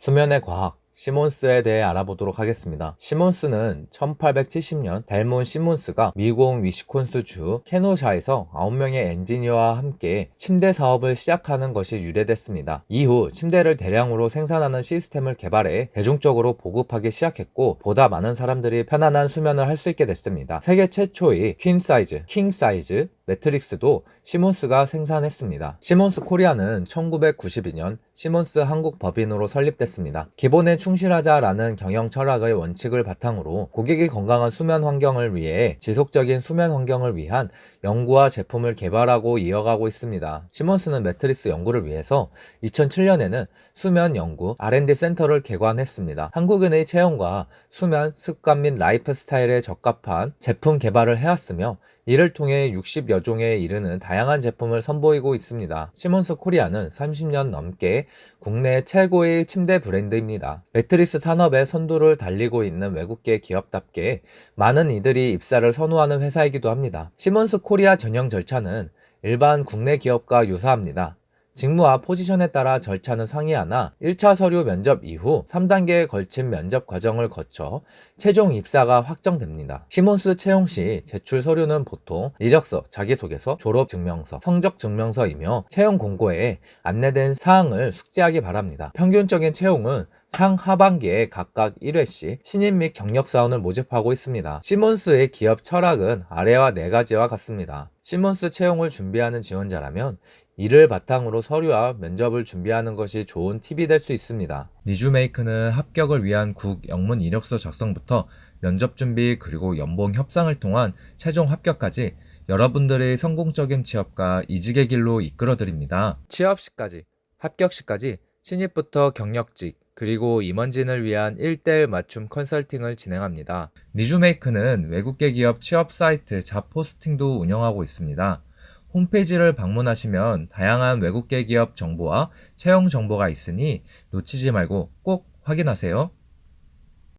수면의 과학 시몬스에 대해 알아보도록 하겠습니다. 시몬스는 1870년 델몬 시몬스가 미국 위시콘스주 케노샤에서 9명의 엔지니어와 함께 침대 사업을 시작하는 것이 유래됐습니다. 이후 침대를 대량으로 생산하는 시스템을 개발해 대중적으로 보급하기 시작했고 보다 많은 사람들이 편안한 수면을 할 수 있게 됐습니다. 세계 최초의 퀸 사이즈, 킹 사이즈 매트릭스도 시몬스가 생산했습니다. 시몬스 코리아는 1992년 시몬스 한국 법인으로 설립됐습니다. 기본에 충실하자라는 경영 철학의 원칙을 바탕으로 고객의 건강한 수면 환경을 위해 지속적인 수면 환경을 위한 연구와 제품을 개발하고 이어가고 있습니다. 시몬스는 매트리스 연구를 위해서 2007년에는 수면 연구 R&D 센터를 개관했습니다. 한국인의 체형과 수면 습관 및 라이프 스타일에 적합한 제품 개발을 해왔으며 이를 통해 60여 종에 이르는 다양한 제품을 선보이고 있습니다. 시몬스 코리아는 30년 넘게 국내 최고의 침대 브랜드입니다. 매트리스 산업의 선두를 달리고 있는 외국계 기업답게 많은 이들이 입사를 선호하는 회사이기도 합니다. 시몬스 코리아 전형 절차는 일반 국내 기업과 유사합니다. 직무와 포지션에 따라 절차는 상이하나 1차 서류 면접 이후 3단계에 걸친 면접 과정을 거쳐 최종 입사가 확정됩니다. 시몬스 채용 시 제출 서류는 보통 이력서, 자기소개서, 졸업증명서, 성적증명서이며 채용 공고에 안내된 사항을 숙지하기 바랍니다. 평균적인 채용은 상 하반기에 각각 1회씩 신입 및 경력 사원을 모집하고 있습니다. 시몬스의 기업 철학은 아래와 네 가지와 같습니다. 시몬스 채용을 준비하는 지원자라면 이를 바탕으로 서류와 면접을 준비하는 것이 좋은 팁이 될 수 있습니다. 리주메이크는 합격을 위한 국 영문 이력서 작성부터 면접 준비 그리고 연봉 협상을 통한 최종 합격까지 여러분들의 성공적인 취업과 이직의 길로 이끌어 드립니다. 취업 시까지, 합격 시까지 신입부터 경력직, 그리고 임원진을 위한 1대1 맞춤 컨설팅을 진행합니다. 리주메이크는 외국계 기업 취업 사이트 잡포스팅도 운영하고 있습니다. 홈페이지를 방문하시면 다양한 외국계 기업 정보와 채용 정보가 있으니 놓치지 말고 꼭 확인하세요.